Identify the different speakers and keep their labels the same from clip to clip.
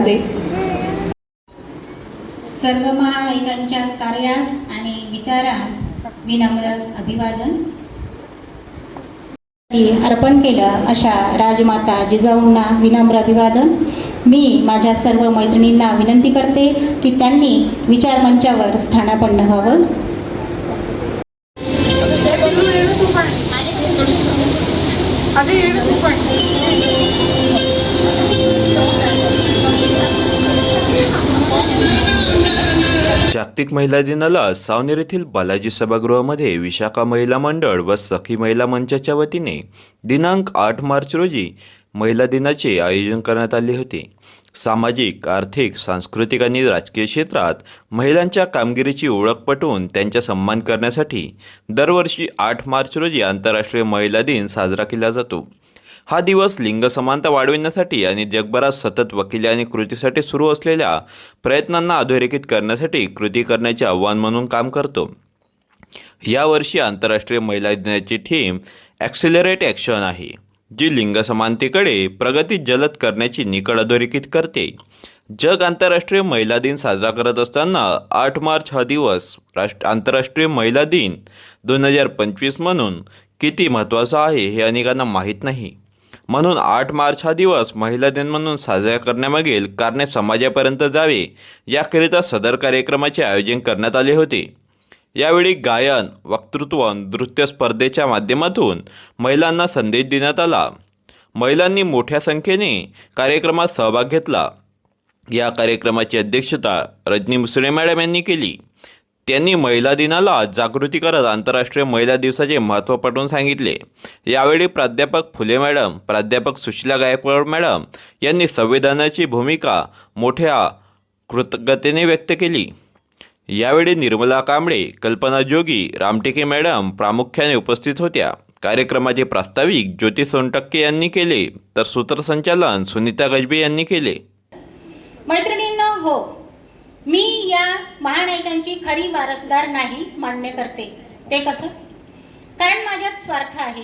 Speaker 1: जाते.
Speaker 2: सर्व महानायकांच्या कार्यास आणि विचारास विनम्र अभिवादन. अर्पण केलं अशा राजमाता जिजाऊंना विनम्र अभिवादन. मी माझ्या सर्व मैत्रिणींना विनंती करते की त्यांनी विचारमंचावर स्थानापन्न व्हावं.
Speaker 3: अरे
Speaker 4: जागतिक महिला दिनाला सावनेर येथील बालाजी सभागृहामध्ये विशाखा महिला मंडळ व सखी महिला मंचाच्या वतीने दिनांक आठ मार्च रोजी महिला दिनाचे आयोजन करण्यात आले होते. सामाजिक आर्थिक सांस्कृतिक आणि राजकीय क्षेत्रात महिलांच्या कामगिरीची ओळख पटवून त्यांचा सन्मान करण्यासाठी दरवर्षी आठ मार्च रोजी आंतरराष्ट्रीय महिला दिन साजरा केला जातो. हा दिवस लिंग समानता वाढविण्यासाठी आणि जगभरात सतत वकिली आणि कृतीसाठी सुरू असलेल्या प्रयत्नांना अधोरेखित करण्यासाठी कृती करण्याचे आव्हान म्हणून काम करतो. यावर्षी आंतरराष्ट्रीय महिला दिनाची थीम ॲक्सिलरेट ॲक्शन आहे जी लिंग समानतेकडे प्रगती जलद करण्याची निकड अधोरेखित करते. जग आंतरराष्ट्रीय महिला दिन साजरा करत असताना आठ मार्च हा दिवस राष्ट्र आंतरराष्ट्रीय महिला दिन दोन हजार पंचवीस म्हणून किती महत्त्वाचा आहे हे अनेकांना माहीत नाही. म्हणून आठ मार्च हा दिवस महिला दिन म्हणून साजरा करण्यामागील कारणे समाजापर्यंत जावे याकरिता सदर कार्यक्रमाचे आयोजन करण्यात आले होते. यावेळी गायन वक्तृत्व नृत्य स्पर्धेच्या माध्यमातून महिलांना संदेश देण्यात आला. महिलांनी मोठ्या संख्येने कार्यक्रमात सहभाग घेतला. या कार्यक्रमाची अध्यक्षता रजनी मुसळे मॅडम यांनी केली. त्यांनी महिला दिनाला जागृती करत आंतरराष्ट्रीय महिला दिवसाचे महत्त्व पटवून सांगितले. यावेळी प्राध्यापक फुले मॅडम प्राध्यापक सुशीला गायकवाड मॅडम यांनी संविधानाची भूमिका मोठ्या कृतज्ञतेने व्यक्त केली. यावेळी निर्मला कांबळे कल्पना जोगी रामटेके मॅडम प्रामुख्याने उपस्थित होत्या. कार्यक्रमाचे प्रास्ताविक ज्योती सोनटक्के यांनी केले तर सूत्रसंचालन सुनीता गजबे यांनी केले.
Speaker 2: मैत्रिणींना हो मी या महानायकांची खरी वारसदार नाही मान्य करते. ते कसं? कारण माझ्यात स्वार्थ आहे.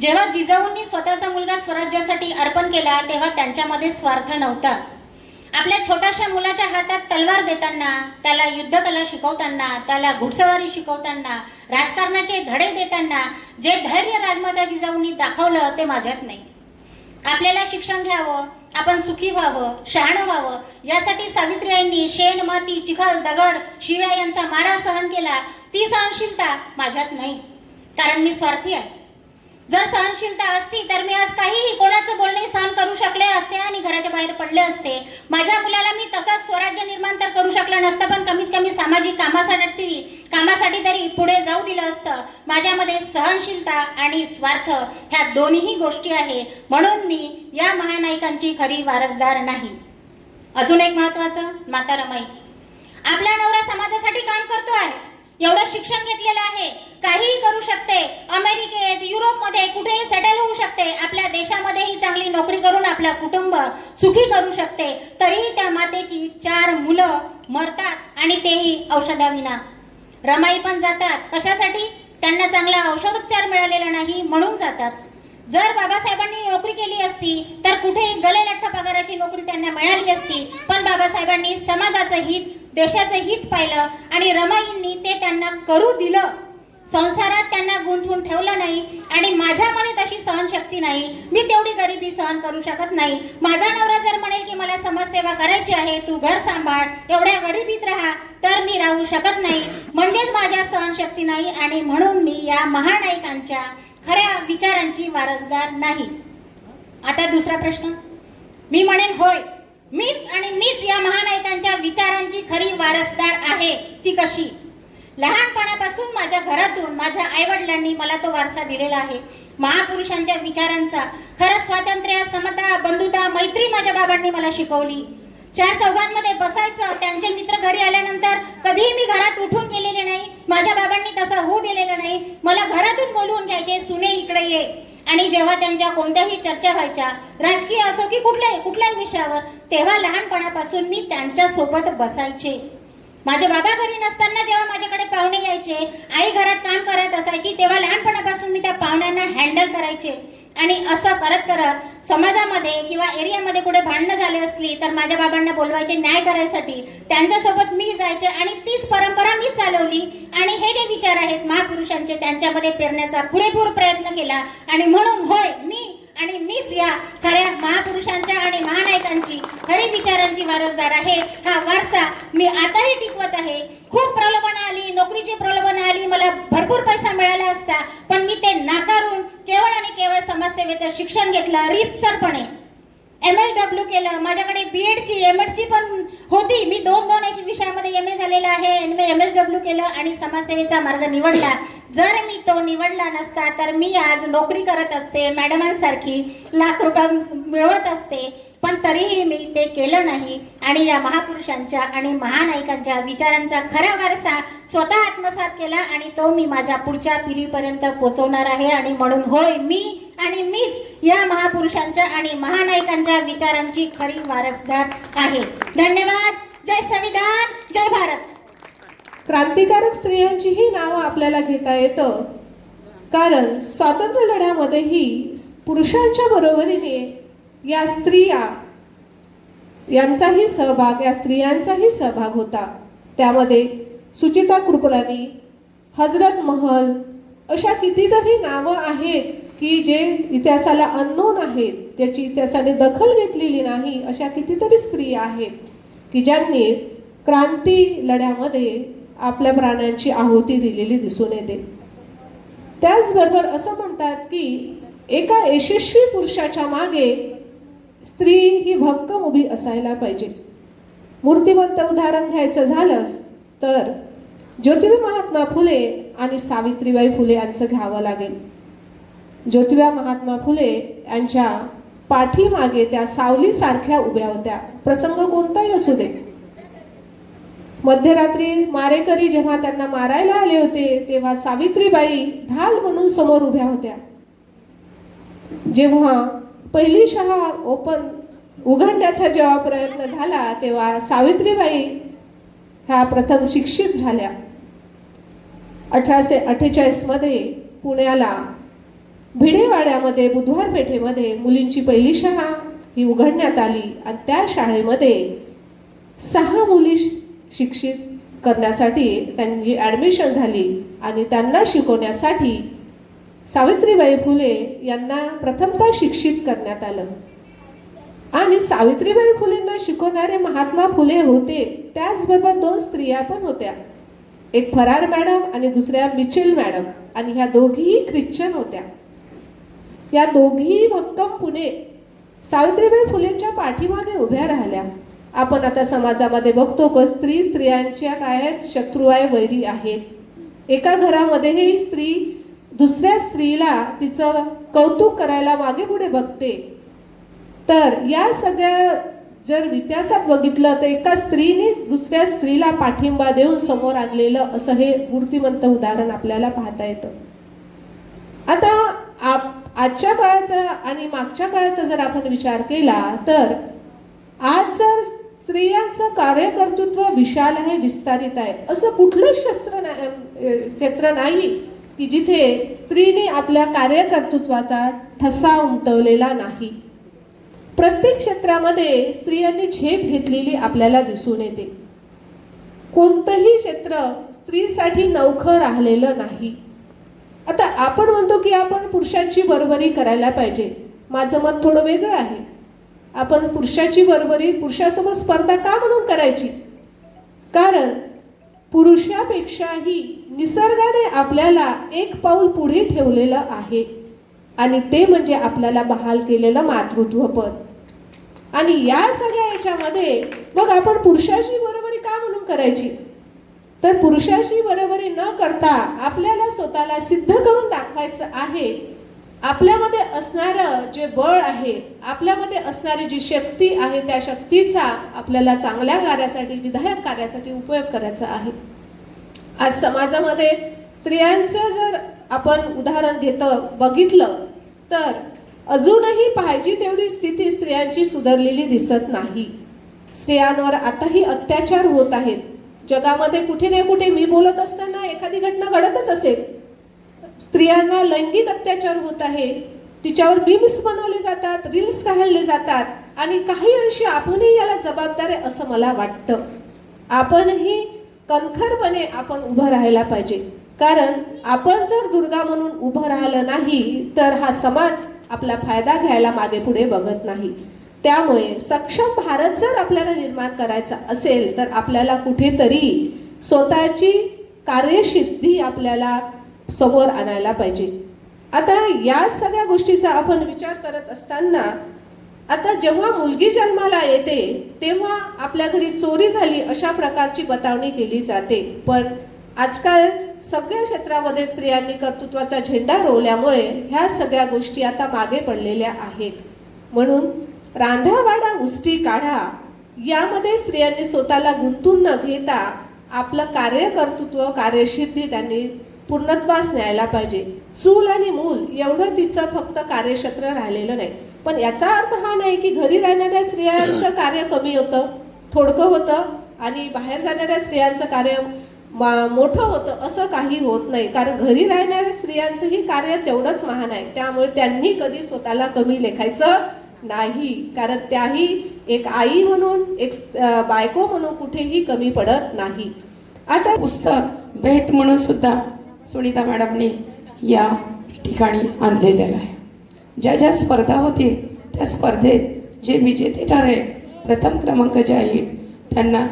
Speaker 2: जेव्हा जिजाऊंनी स्वतःचा मुलगा स्वराज्यासाठी अर्पण केला तेव्हा त्यांच्यामध्ये स्वार्थ नव्हता. आपल्या छोट्याशा मुलाच्या हातात तलवार देताना त्याला युद्धकला शिकवताना त्याला घुडसवारी शिकवताना राजकारणाचे धडे देताना जे धैर्य राजमाता जिजाऊंनी दाखवलं ते माझ्यात नाही. आपल्याला शिक्षण घ्यावं आपण सुखी व्हावं शहाणं व्हावं. यासाठी सावित्रीयांनी शेण माती चिखल दगड शिव्या यांचा मारा सहन केला. ती सहनशीलता माझ्यात नाही. कारण मी स्वार्थी आहे. जर सहनशीलता असती तर मी आज काहीही कोणाचं बोलणे सहन करू शकले असते आणि घराच्या बाहेर पडले असते. माझ्या मुलाला मी तसाच स्वराज्य निर्माण तर करू शकलं नसतं पण कमीत कमी सामाजिक कामासाठी तरी कामासाठी तरी पुढे जाऊ दिलं असतं. माझ्यामध्ये सहनशीलता आणि स्वार्थ ह्या दोन्ही गोष्टी आहे. म्हणून मी या महानायकांची खरी वारसदार नाही. अजून एक महत्वाचं माता रमाई. आपला नवरा समाजासाठी काम करतो आहे. एवढं शिक्षण घेतलेलं आहे. काहीही करू शकते. अमेरिकेत युरोपमध्ये कुठेही सेटल होऊ शकते. आपल्या देशामध्येही चांगली नोकरी करून आपलं कुटुंब सुखी करू शकते. तरीही त्या मातेची चार मुलं मरतात आणि तेही औषधाविना. रमाई पण जातात. कशासाठी? त्यांना चांगला औषधोपचार मिळालेला नाही म्हणून जातात. जर बाबासाहेबांनी नोकरी केली असती तर कुठेही गले लठ्ठ पगाराची नोकरी त्यांना मिळाली असती. पण बाबासाहेबांनी समाजाचं हित देशाचं हित पाहिलं आणि रमाईंनी ते त्यांना करू दिलं. संसारात त्यांना गुंतवून ठेवलं नाही आणि माझ्यामध्ये तशी सहनशक्ती नाही. मी तेवढी गरिबी सहन करू शकत नाही. माझा नवरा जर म्हणेल की मला समाजसेवा करायची आहे तू घर सांभाळ एवढ्या गरिबीत राहा तर मी राहू शकत नाही. म्हणजेच माझ्या सहनशक्ती नाही आणि म्हणून मी या महानायकांच्या खऱ्या विचारांची वारसदार नाही. आता दुसरा प्रश्न. मी म्हणेन होय मीच आणि मीच या महानायकांच्या विचारांची खरी वारसदार आहे ती कशी? लहानपणापासून माझ्या घरातून माझ्या आईवडिलांनी मला तो वारसा दिलेला आहे. महापुरुषांच्या विचारांचा खरं स्वातंत्र्य समता बंधुता मैत्री माझ्या बाबांनी मला शिकवली. चार चौघांमध्ये बसायचं त्यांचे मित्र घरी आल्यानंतर कधीही मी घरात उठून गेलेले नाही माझ्या बाबांनी तसं होऊ दिलेलं नाही मला घरातून बोलवून घ्यायचे सुने इकडे ये. आणि जेव्हा त्यांच्या कोणत्याही चर्चा व्हायच्या राजकीय असो की कुठल्याही कुठल्याही विषयावर तेव्हा लहानपणापासून मी त्यांच्यासोबत बसायचे. माझे बाबा घरी नसताना जेव्हा माझ्याकडे पाहुणे यायचे आई घरात काम करत असायची तेव्हा लहानपणापासून मी त्या पाहुण्यांना हँडल करायचे. आणि असं करत करत समाजामध्ये किंवा एरियामध्ये कुठे भांडणं झाली असली तर माझ्या बाबांना बोलवायचे न्याय करायसाठी त्यांच्यासोबत मी जायचे आणि तीच परंपरा मी चालवली. आणि हे जे विचार आहेत महापुरुषांचे त्यांच्यामध्ये पेरण्याचा पुरेपूर प्रयत्न केला. आणि म्हणून होय मी आणि मीच या खऱ्या महापुरुषांच्या आणि महानायकांची खरी विचारांची वारसदार आहे. हा वारसा मी आताही टिकवत आहे. खूप प्रलोभन आली नोकरीची प्रलोभन आली मला भरपूर पैसा मिळाला असता पण मी ते नाका समाजसेवेचं शिक्षण घेतलं रीतसरपणे. एम एस डब्ल्यू केलं. माझ्याकडे बी एडची एम एडची पण होती. मी दोन दोन विषयामध्ये एम ए झालेला आहे. एम एस डब्ल्यू केलं आणि समाजसेवेचा मार्ग निवडला. जर मी तो निवडला नसता तर मी आज नोकरी करत असते मॅडमांसारखी लाख रुपये मिळवत असते. पण तरीही मी ते केलं नाही. आणि या महापुरुषांच्या आणि महानायकांच्या विचारांचा खरा वारसा स्वतः आत्मसात केला आणि तो मी माझ्या पुढच्या पिढीपर्यंत पोचवणार आहे. आणि म्हणून होय मी या महापुरुषांच्या आणि महानायकांच्या विचारांची खरी वारसदार आहे. धन्यवाद. जय संविधान. जय भारत.
Speaker 1: क्रांतिकारक स्त्रियांचीही नावं आपल्याला घेता येतं. कारण स्वातंत्र्य लढ्यामध्येही पुरुषांच्या बरोबरीने या स्त्रिया यांचाही सहभाग या स्त्रियांचाही सहभाग होता. त्यामध्ये सुचिता कृपलानी हजरत महल अशा कितीतरी नावं आहेत. की जे इतिहासाला अननोन आहेत ज्याची इतिहासाने दखल घेतलेली नाही अशा कितीतरी स्त्री आहेत की ज्यांनी क्रांती लढ्यामध्ये आपल्या प्राण्यांची आहुती दिलेली दिसून येते. त्याचबरोबर असं म्हणतात की एका यशस्वी पुरुषाच्या मागे स्त्री ही भक्कम उभी असायला पाहिजे. मूर्तिमंत उदाहरण घ्यायचं झालंच तर ज्योतिबा महात्मा फुले आणि सावित्रीबाई फुले यांचं घ्यावं लागेल. ज्योतिबा महात्मा फुले यांच्या पाठीमागे त्या सावलीसारख्या उभ्या होत्या. प्रसंग कोणताही असू दे. मध्यरात्री मारेकरी जेव्हा त्यांना मारायला आले होते तेव्हा सावित्रीबाई ढाल म्हणून समोर उभ्या होत्या. जेव्हा पहिली शाळा ओपन उघडण्याचा जेव्हा प्रयत्न झाला तेव्हा सावित्रीबाई ह्या प्रथम शिक्षित झाल्या. अठराशे अठ्ठेचाळीसमध्ये पुण्याला भिडेवाड्यामध्ये बुधवार पेठेमध्ये मुलींची पहिली शाळा ही उघडण्यात आली आणि त्या शाळेमध्ये सहा मुली शिक्षित करण्यासाठी त्यांची ॲडमिशन झाली आणि त्यांना शिकवण्यासाठी सावित्रीबाई फुले यांना प्रथमतः शिक्षित करण्यात आलं. आणि सावित्रीबाई फुलेंना शिकवणारे महात्मा फुले होते त्याचबरोबर दोन स्त्रिया पण होत्या. एक फरार मॅडम आणि दुसऱ्या मिचेल मॅडम आणि ह्या दोघीही ख्रिश्चन होत्या. या दोघीही भक्कम पुणे सावित्रीबाई फुलेंच्या पाठीमागे उभ्या राहिल्या. आपण आता समाजामध्ये बघतो की स्त्री स्त्रियांच्या काय शत्रू आहे वैरी आहेत. एका घरामध्येही स्त्री दुसऱ्या स्त्रीला तिचं कौतुक करायला मागे पुढे बघते. तर या सगळ्या जर इतिहासात बघितलं तर एका स्त्रीनेच दुसऱ्या स्त्रीला पाठिंबा देऊन समोर आणलेलं असं हे मूर्तिमंत उदाहरण आपल्याला पाहता येतं. आता आप आजच्या काळाचा आणि मागच्या काळाचा जर आपण विचार केला तर आज जर स्त्रियांचं कार्यकर्तृत्व विशाल आहे विस्तारित आहे असं कुठलंच शस्त्र नाही क्षेत्र नाही की जिथे स्त्रीने आपल्या कार्यकर्तृत्वाचा ठसा उमटवलेला नाही. प्रत्येक क्षेत्रामध्ये स्त्रियांनी झेप घेतलेली आपल्याला दिसून येते. कोणतंही क्षेत्र स्त्रीसाठी नवखं राहिलेलं नाही. आता आपण म्हणतो की आपण पुरुषांची बरोबरी करायला पाहिजे. माझं मत थोडं वेगळं आहे. आपण पुरुषाची बरोबरी पुरुषासोबत स्पर्धा का म्हणून करायची? कारण पुरुषापेक्षाही निसर्गाने आपल्याला एक पाऊल पुढे ठेवलेलं आहे. आणि ते म्हणजे आपल्याला बहाल केलेलं मातृत्व पद आणि या सगळ्या याच्यामध्ये मग आपण पुरुषाची बरोबरी का म्हणून करायची? तर पुरुषाशी बरोबरी न करता आपल्याला स्वतःला सिद्ध करून दाखवायचं आहे. आपल्यामध्ये असणारं जे बळ आहे आपल्यामध्ये असणारी जी शक्ती आहे त्या शक्तीचा आपल्याला चांगल्या कार्यासाठी विधायक कार्यासाठी उपयोग करायचा आहे. आज समाजामध्ये स्त्रियांचं जर आपण उदाहरण घेतं बघितलं तर अजूनही पाहिजे तेवढी स्थिती स्त्रियांची सुधारलेली दिसत नाही. स्त्रियांवर आताही अत्याचार होत आहेत. जगामध्ये कुठे ना कुठे मी बोलत असताना एखादी घटना घडतच असेल. स्त्रियांना लैंगिक अत्याचार होत आहे. तिच्यावर मीम्स बनवले जातात रील्स काढले जातात आणि काही अंशी आपणही याला जबाबदार आहे असं मला वाटतं. आपणही कणखरपणे आपण उभं राहायला पाहिजे. कारण आपण जर दुर्गा म्हणून उभं राहिलं नाही तर हा समाज आपला फायदा घ्यायला मागे पुढे बघत नाही. त्यामुळे सक्षम भारत जर आपल्याला निर्माण करायचा असेल तर आपल्याला कुठेतरी स्वतःची कार्यसिद्धी आपल्याला समोर आणायला पाहिजे. आता या सगळ्या गोष्टीचा आपण विचार करत असताना आता जेव्हा मुलगी जन्माला येते तेव्हा आपल्या घरी चोरी झाली अशा प्रकारची बतावणी केली जाते. पण आजकाल सगळ्या क्षेत्रामध्ये स्त्रियांनी कर्तृत्वाचा झेंडा रोवल्यामुळे ह्या सगळ्या गोष्टी आता मागे पडलेल्या आहेत. म्हणून रांधावाडा उष्टी काढा. यामध्ये स्त्रियांनी स्वतःला गुंतून न घेता आपलं कार्यकर्तृत्व कार्यसिद्धी त्यांनी पूर्णत्वास न्यायला पाहिजे. चूल आणि मूल एवढं तिचं फक्त कार्यक्षेत्र राहिलेलं नाही. पण याचा अर्थ हा नाही की घरी राहणाऱ्या स्त्रियांचं कार्य कमी होतं थोडकं होतं आणि बाहेर जाणाऱ्या स्त्रियांचं कार्य मा- मोठं होतं असं काही होत नाही. कारण घरी राहणाऱ्या स्त्रियांचंही कार्य तेवढंच महान आहे. त्यामुळे त्यांनी कधी स्वतःला कमी लेखायचं नाही. कारण त्याही एक आई म्हणून एक बायको म्हणून कुठेही कमी पडत नाही. आता
Speaker 5: पुस्तक भेट म्हणून सुद्धा सुनीता मॅडमने या ठिकाणी आणलेलेलं आहे. ज्या ज्या स्पर्धा होतील त्या स्पर्धेत जे विजेते ठरेल प्रथम क्रमांक जे येईल त्यांना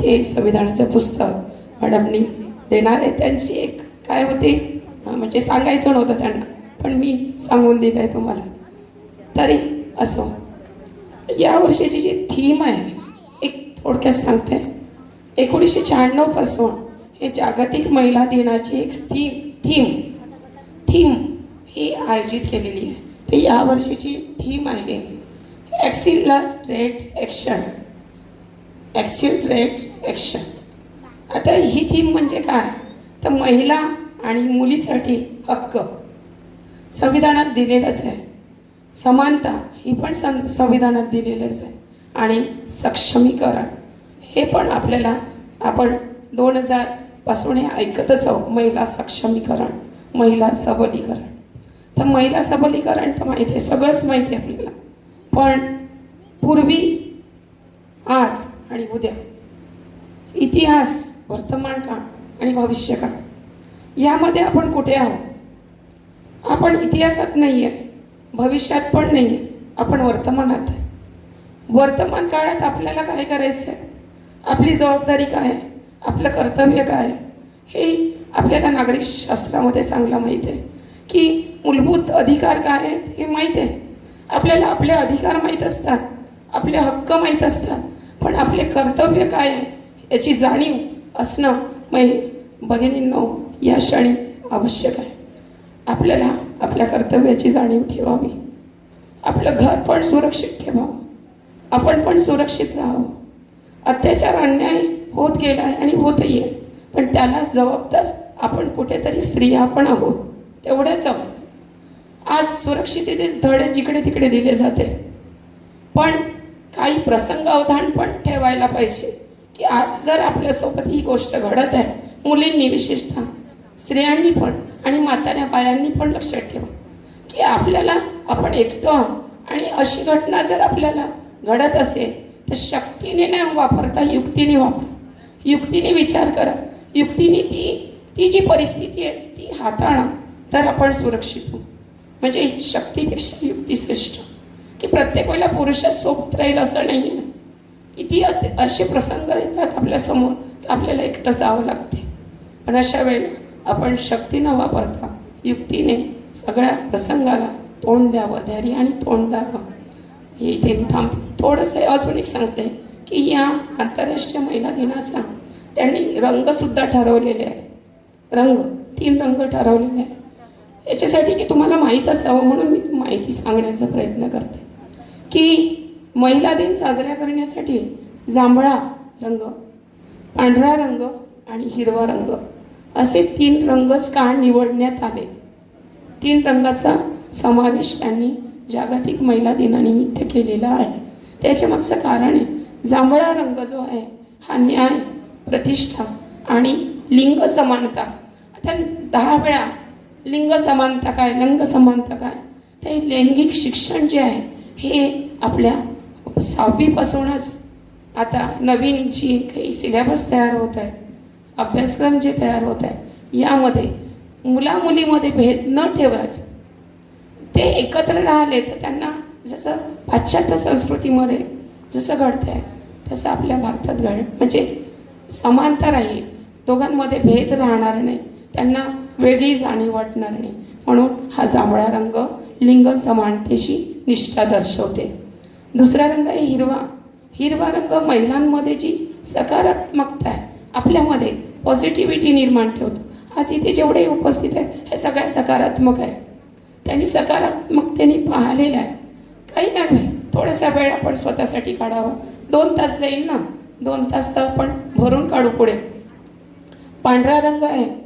Speaker 5: ते संविधानाचं पुस्तक मॅडमनी देणार आहे. त्यांची एक काय होती म्हणजे सांगायचं नव्हतं त्यांना पण मी सांगून दिलं आहे तुम्हाला. तरी असो. या वर्षीची जी थीम आहे एक थोडक्यात सांगते. एकोणीसशे शहाण्णवपासून हे जागतिक महिला दिनाची एक थीम थीम थीम ही आयोजित केलेली आहे. तर या वर्षीची थीम आहे ॲक्सिलरेट ॲक्शन. ॲक्सिलरेट ॲक्शन. आता ही थीम म्हणजे काय? तर महिला आणि मुलीसाठी हक्क. संविधानात दिलेलंच आहे. समानता ही पण सं संविधानात दिलेलंच आहे. आणि सक्षमीकरण हे पण आपल्याला आपण दोन हजारपासून हे ऐकतच आहोत. महिला सक्षमीकरण महिला सबलीकरण. तर महिला सबलीकरण तर माहीत आहे सगळंच माहिती आहे आपल्याला. पण पूर्वी आज आणि उद्या इतिहास वर्तमान काळ आणि भविष्य काळ यामध्ये आपण कुठे आहोत? आपण इतिहासात नाही आहे भविष्यात पण नाही आहे आपण वर्तमानात आहे. वर्तमान काळात आपल्याला काय करायचं आहे आपली जबाबदारी काय आहे? आपलं कर्तव्य काय आहे? हे आपल्याला नागरिक शास्त्रामध्ये चांगलं माहीत आहे. की मूलभूत अधिकार काय आहेत हे माहीत आहे. आपल्याला आपले अधिकार माहीत असतात आपले हक्क माहीत असतात पण आपले कर्तव्य काय आहे याची जाणीव असणं मै भगिनींनो या क्षणी आवश्यक आहे. आपल्याला आपल्या कर्तव्याची जाणीव ठेवावी. आपलं घर पण सुरक्षित ठेवावं. आपण पण सुरक्षित राहावं. अत्याचार अन्याय होत गेला आहे आणि होतही आहे. पण त्याला जबाबदार आपण कुठेतरी स्त्रिया पण आहोत तेवढ्याच आहोत. आज सुरक्षिततेचे धडे जिकडे तिकडे दिले जाते. पण काही प्रसंग अवधान पण ठेवायला पाहिजे की आज जर आपल्यासोबत ही गोष्ट घडत आहे मुलींनी विशेषतः स्त्रियांनी पण आणि म्हाताऱ्या बायांनी पण लक्षात ठेवा. की आपल्याला आपण एकटो आहोत आणि अशी घटना जर आपल्याला घडत असेल तर शक्तीने न वापरता युक्तीने वापरा. युक्तीने विचार करा. युक्तीने ती ती जी परिस्थिती आहे ती हाताळा. तर आपण सुरक्षित होऊ. म्हणजे शक्तीपेक्षा युक्ती श्रेष्ठ. की प्रत्येक वेळेला पुरुषच सोबत राहील असं नाही आहे किती असे प्रसंग येतात आपल्यासमोर की आपल्याला एकटं जावं लागते पण अशा वेळेला आपण शक्ती न वापरता युक्तीने सगळ्या प्रसंगाला तोंड द्यावं धैर्य आणि तोंड द्यावं. हे इथे थांब. थोडंसं अजून एक सांगते की या आंतरराष्ट्रीय महिला दिनाचा त्यांनी रंगसुद्धा ठरवलेले आहे. रंग तीन रंग ठरवलेले आहे याच्यासाठी की तुम्हाला माहीत असावं म्हणून मी माहिती सांगण्याचा प्रयत्न करते. की महिला दिन साजरा करण्यासाठी जांभळा रंग पांढरा रंग आणि हिरवा रंग असे तीन रंगच का निवडण्यात आले. तीन रंगाचा समावेश त्यांनी जागतिक महिला दिनानिमित्त केलेला आहे. त्याच्या मागचं कारण आहे जांभळा रंग जो आहे हा न्याय प्रतिष्ठा आणि लिंग समानता. आता दहा वेळा लिंग समानता काय लिंग समानता काय? ते लैंगिक शिक्षण जे आहे हे आपल्या सहावीपासूनच आता नवीन जी काही सिलेबस तयार होत आहे अभ्यासक्रम जे तयार होत आहे यामध्ये मुलामुलीमध्ये भेद न ठेवायचं ते एकत्र राहिले तर त्यांना जसं पाश्चात्य संस्कृतीमध्ये जसं घडतं आहे तसं आपल्या भारतात घड म्हणजे समानता राहील. दोघांमध्ये भेद राहणार नाही. त्यांना वेगळी जाणीव वाटणार नाही. म्हणून हा जांभळा रंग लिंग समानतेशी निष्ठा दर्शवते. दुसरा रंग आहे हिरवा. हिरवा रंग महिलांमध्ये जी सकारात्मकता आहे आपल्यामध्ये पॉझिटिव्हिटी निर्माण ठेवतो. आज इथे जेवढे उपस्थित आहे हे सगळ्या सकारात्मक आहे. त्यांनी सकारात्मकतेने पाहिलेलं आहे. काही नाही थोडासा वेळ आपण स्वतःसाठी काढावा. दोन तास जाईल ना? दोन तास तर आपण भरून काढू पुढे. पांढरा रंग आहे.